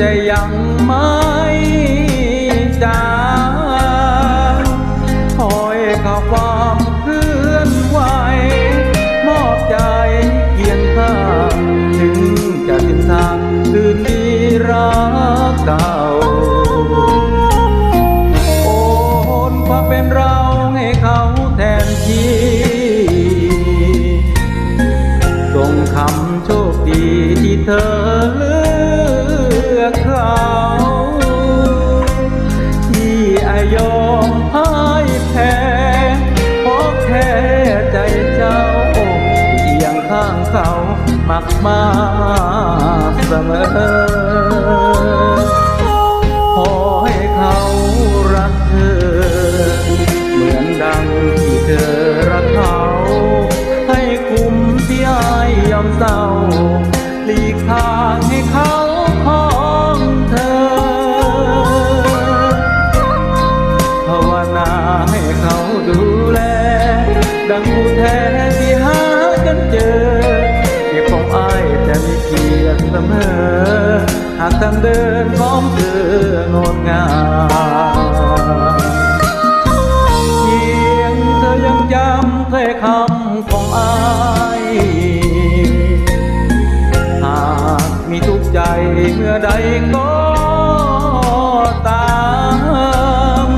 จะยังไม่จางคอยกับว่า มักมาากทางเดินของเธองดงามเพียงเธอยังจำถ้อยคำของอายหากมีทุกข์ใจเมื่อใดก็ตาม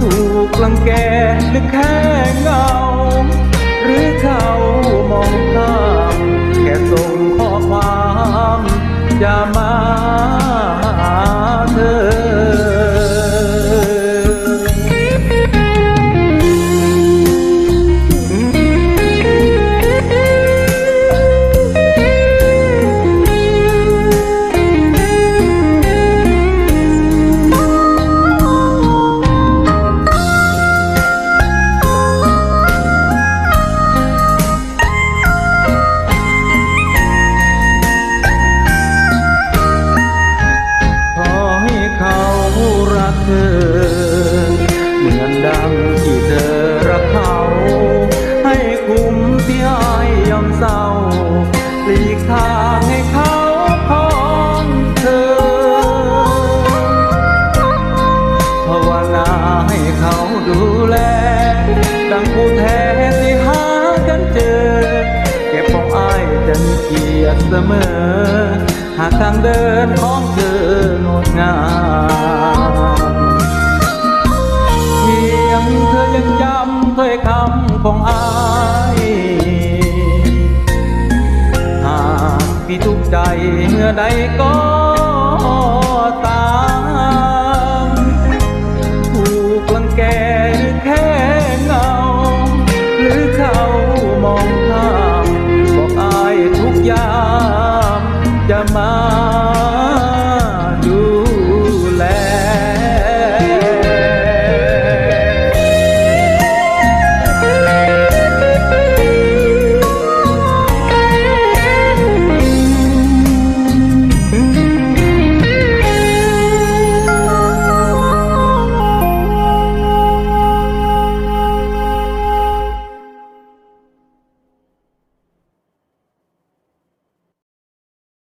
ถูกลังแกหรือแค่เงา หรือเขามองข้ามแค่ส่งข้อความจะมา อ เหมือนดังที่เธอรักเขา ให้คุ้มที่อายยอมเศร้าหลีกทางให้เขาของเธอ ภาวนาให้เขาดูแล ดังผู้แท้ที่หากันเจอ เก็บของอายจะมีเกียร์เสมอ หากทางเดินของเธองดงาม ของอายหากพี่ทุกใจเมื่อใดก็ตามถูกลังแกหรือแค่เงา หรือเขามองข้ามบอกอายทุกยามจะมา